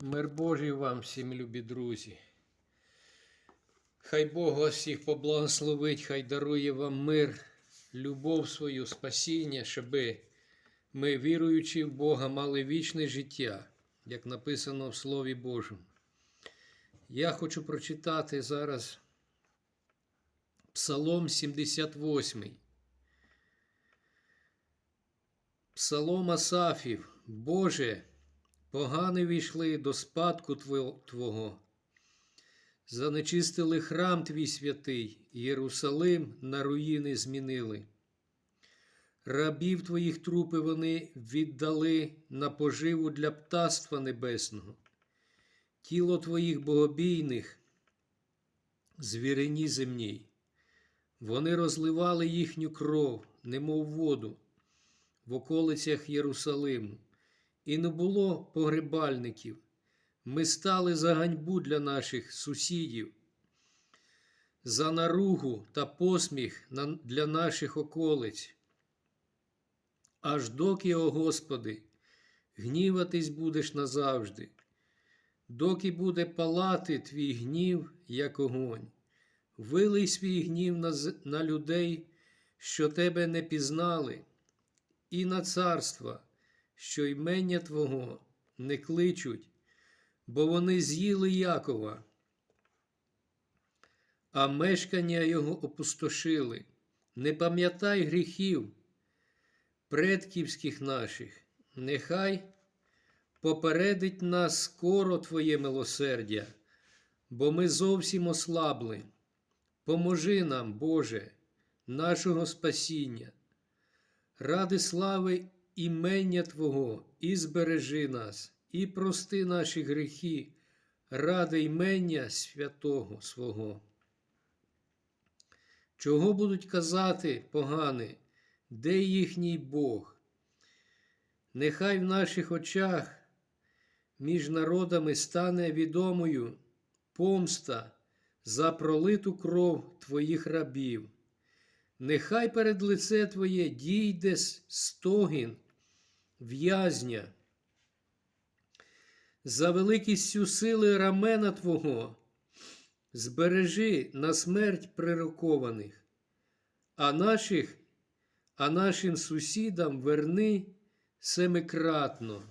Мир Божий вам всім, любі друзі. Хай Бог вас всіх поблагословить, хай дарує вам мир, любов свою, спасіння, щоби ми, віруючи в Бога, мали вічне життя, як написано в Слові Божому. Я хочу прочитати зараз Псалом 78. Псалом Асафів. Боже, погани війшли до спадку Твого. Занечистили храм Твій святий, Єрусалим на руїни змінили. Рабів Твоїх трупи вони віддали на поживу для птаства небесного. Тіло Твоїх богобійних, звірині земній. Вони розливали їхню кров, немов воду, в околицях Єрусалиму, і не було погребальників. Ми стали за ганьбу для наших сусідів, за наругу та посміх для наших околиць. Аж доки, о Господи, гніватись будеш назавжди, доки буде палати твій гнів, як огонь. Вилий свій гнів на, на людей, що тебе не пізнали, і на царства, що ймення Твого не кличуть, бо вони з'їли Якова, а мешкання його опустошили. Не пам'ятай гріхів предківських наших, нехай попередить нас скоро Твоє милосердя, бо ми зовсім ослабли. Поможи нам, Боже, нашого спасіння, ради слави імення Твого, і збережи нас, і прости наші гріхи, ради імення святого свого. Чого будуть казати погани, де їхній Бог? Нехай в наших очах між народами стане відомою помста за пролиту кров Твоїх рабів. Нехай перед лице Твоє дійде стогін в'язня. За великістю сили рамена Твого збережи на смерть прирокованих, а наших, а нашим сусідам верни семикратно.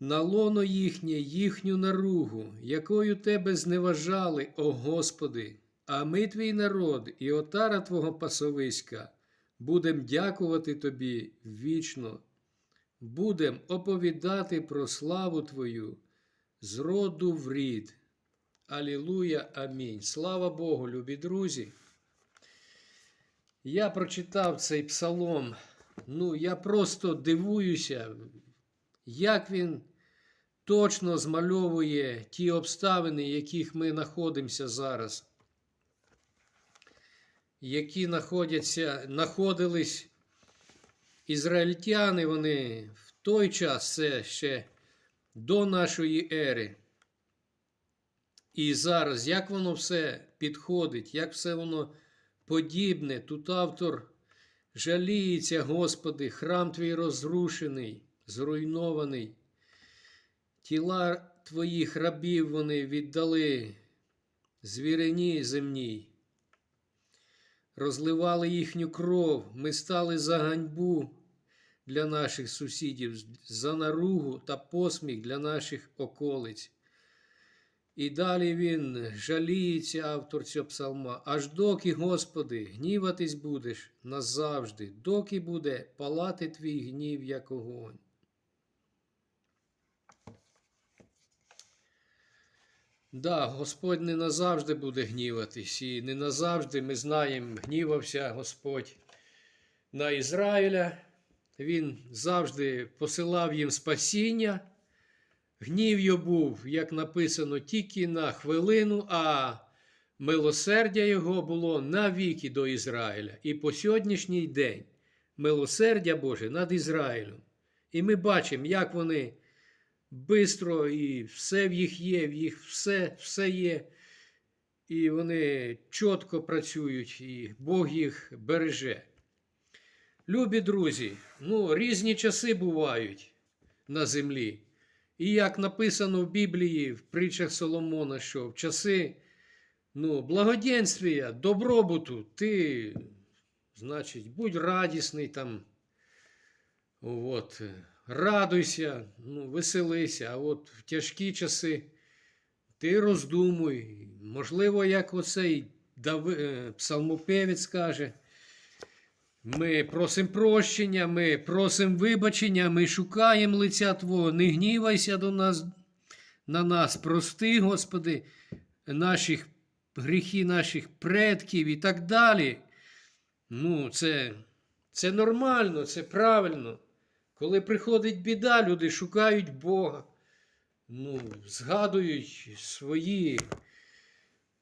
На лоно їхнє, їхню наругу, якою тебе зневажали, о Господи, а ми, твій народ, і отара Твого пасовиська, будем дякувати Тобі вічно, будем оповідати про славу Твою з роду в рід. Алілуя, амінь. Слава Богу, любі друзі. Я прочитав цей псалом. Ну, я просто дивуюся, як він точно змальовує ті обставини, в яких ми знаходимося зараз, які знаходяться, знаходились ізраїльтяни, вони в той час це ще до нашої ери. І зараз, як воно все підходить, як все воно подібне, тут автор жаліється, Господи, храм твій розрушений, зруйнований. Тіла твоїх рабів вони віддали звірині земній, розливали їхню кров, ми стали за ганьбу для наших сусідів, за наругу та посміх для наших околиць. І далі він жаліється, автор цього псалма, аж доки, Господи, гніватись будеш назавжди, доки буде палати твій гнів, як огонь. Да, Господь не назавжди буде гніватись, і не назавжди ми знаємо, гнівався Господь на Ізраїля. Він завжди посилав їм спасіння. Гнів його був, як написано, тільки на хвилину, а милосердя його було навіки до Ізраїля. І по сьогоднішній день милосердя Боже над Ізраїлем. І ми бачимо, як вони бистро і все в їх є, в їх все, все є. І вони чітко працюють, і Бог їх береже. Любі друзі, ну, різні часи бувають. на землі. І як написано в Біблії, в притчах Соломона, що в часи ну, благоденствія, добробуту, ти, значить, будь радісний там, от, радуйся, ну, веселися, а от в тяжкі часи ти роздумуй. Можливо, як оцей Дави, е, псалмопевець каже, ми просимо прощення, ми просимо вибачення, ми шукаємо лиця Твого, не гнівайся до нас, на нас, прости, Господи, наших гріхи наших предків і так далі. Ну, це, це нормально, це правильно. Коли приходить біда, люди шукають Бога, ну, згадують свої,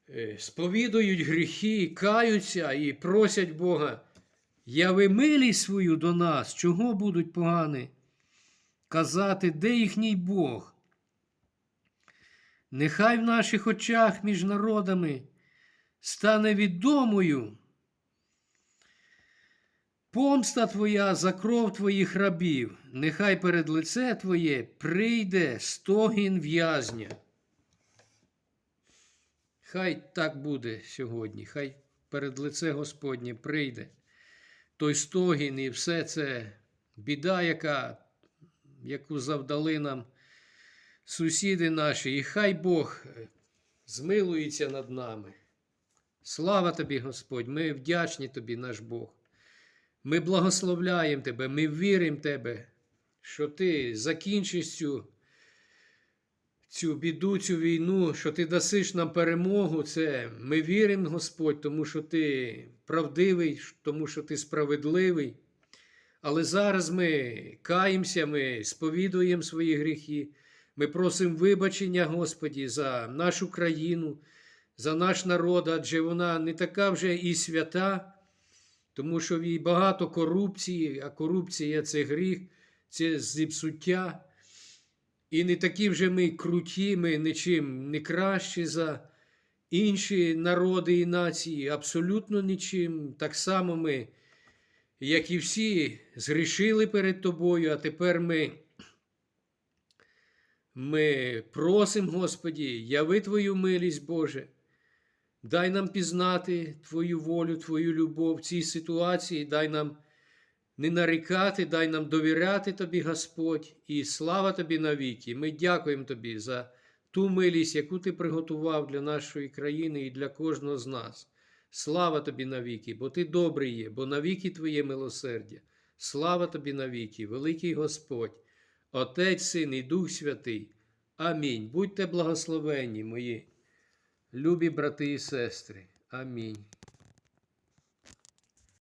е, сповідують гріхи, каються і просять Бога. Яви милість свою до нас, чого будуть погани? Казати, де їхній Бог? Нехай в наших очах між народами стане відомою помста Твоя за кров Твоїх рабів, нехай перед лице Твоє прийде стогін в'язня. Хай так буде сьогодні, хай перед лице Господнє прийде той стогін і все це біда, яка, яку завдали нам сусіди наші, і хай Бог змилується над нами. Слава тобі, Господь! Ми вдячні тобі, наш Бог. Ми благословляємо Тебе, ми віримо в Тебе, що Ти закінчиш цю, цю біду, цю війну, що Ти дасиш нам перемогу. Це ми віримо, Господь, тому що Ти правдивий, тому що Ти справедливий. Але зараз ми каємося, ми сповідуємо свої гріхи. Ми просимо вибачення, Господі, за нашу країну, за наш народ, адже вона не така вже і свята, тому що в ній багато корупції, а корупція це гріх, це зіпсуття. І не такі вже ми круті, ми нічим не кращі за інші народи і нації, абсолютно нічим. Так само ми, як і всі, згрішили перед тобою, а тепер ми. Ми просимо, Господі, яви Твою милість, Боже. Дай нам пізнати Твою волю, Твою любов в цій ситуації, дай нам не нарікати, дай нам довіряти Тобі, Господь, і слава Тобі навіки. Ми дякуємо Тобі за ту милість, яку Ти приготував для нашої країни і для кожного з нас. Слава Тобі навіки, бо Ти добрий є, бо навіки Твоє милосердя. Слава Тобі навіки, великий Господь. Отець, Син і Дух Святий. Амінь. Будьте благословенні, мої любі брати і сестри. Амінь.